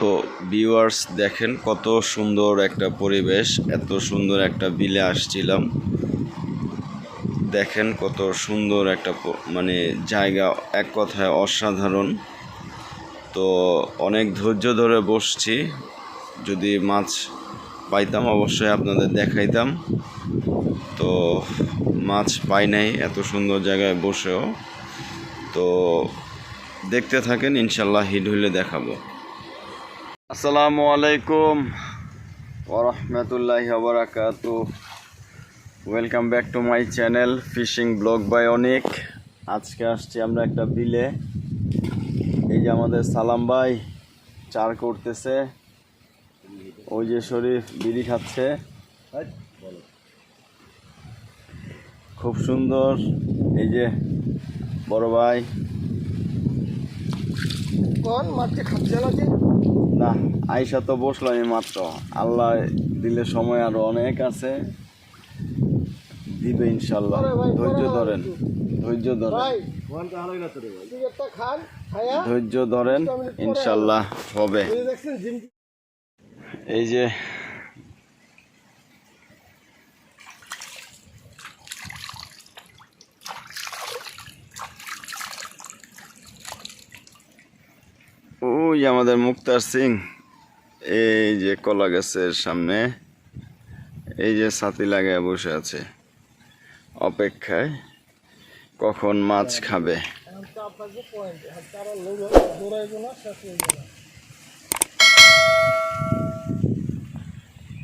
তো ভিউয়ার্স দেখেন কত সুন্দর একটা পরিবেশ, এত সুন্দর একটা বিলে আসছিলাম। দেখেন কত সুন্দর একটা মানে জায়গা, এক কথায় অসাধারণ। তো অনেক ধৈর্য ধরে বসছি, যদি মাছ পাইতাম অবশ্যই আপনাদের দেখাইতাম। তো মাছ পাই নাই, এত সুন্দর জায়গায় বসেও। তো দেখতে থাকেন, ইনশাল্লাহ হিট হইলে দেখাবো। আসসালামু আলাইকুম ওরহমতুল্লাহি বারাকাতু welcome back to my channel fishing vlog by অনেক আজকে আসছি আমরা একটা বিলে। এই যে আমাদের সালাম ভাই চার করতেছে। ওই যে শরীফ বিড়ি খাচ্ছে। খুব সুন্দর। এই যে বড় ভাই। কোন মাঠে খাচ্ছে নাকি না আইসা তো বসল আমি মাত্র। আল্লাহ দিলে সময় আরও অনেক আছে। দিবে ইনশাল্লাহ। ধৈর্য ধরেন। ধৈর্য ধরেন। ভাই তুই একটা খান খায়া। ধৈর্য ধরেন ইনশাল্লাহ হবে। এই যে দেখছেন জিম এই যে ওই আমাদের মুক্তার সিং, এই যে কলা গাছের সামনে, এই যে ছাতি লাগায় বসে আছে। অপেক্ষায় কখন মাছ খাবে?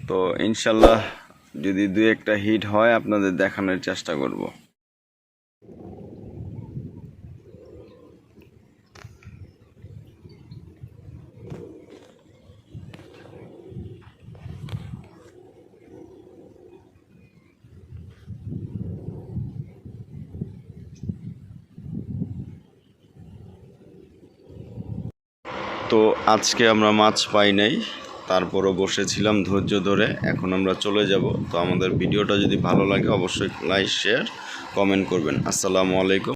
তো ইনশাল্লাহ যদি দু একটা হিট হয়, আপনাদের দেখানোর চেষ্টা করব। তো আজকে আমরা মাছ পাই নাই, তারপরও বসেছিলাম ধৈর্য ধরে, এখন আমরা চলে যাব। তো আমাদের ভিডিওটা যদি ভালো লাগে অবশ্যই লাইক শেয়ার কমেন্ট করবেন। আসসালামু আলাইকুম।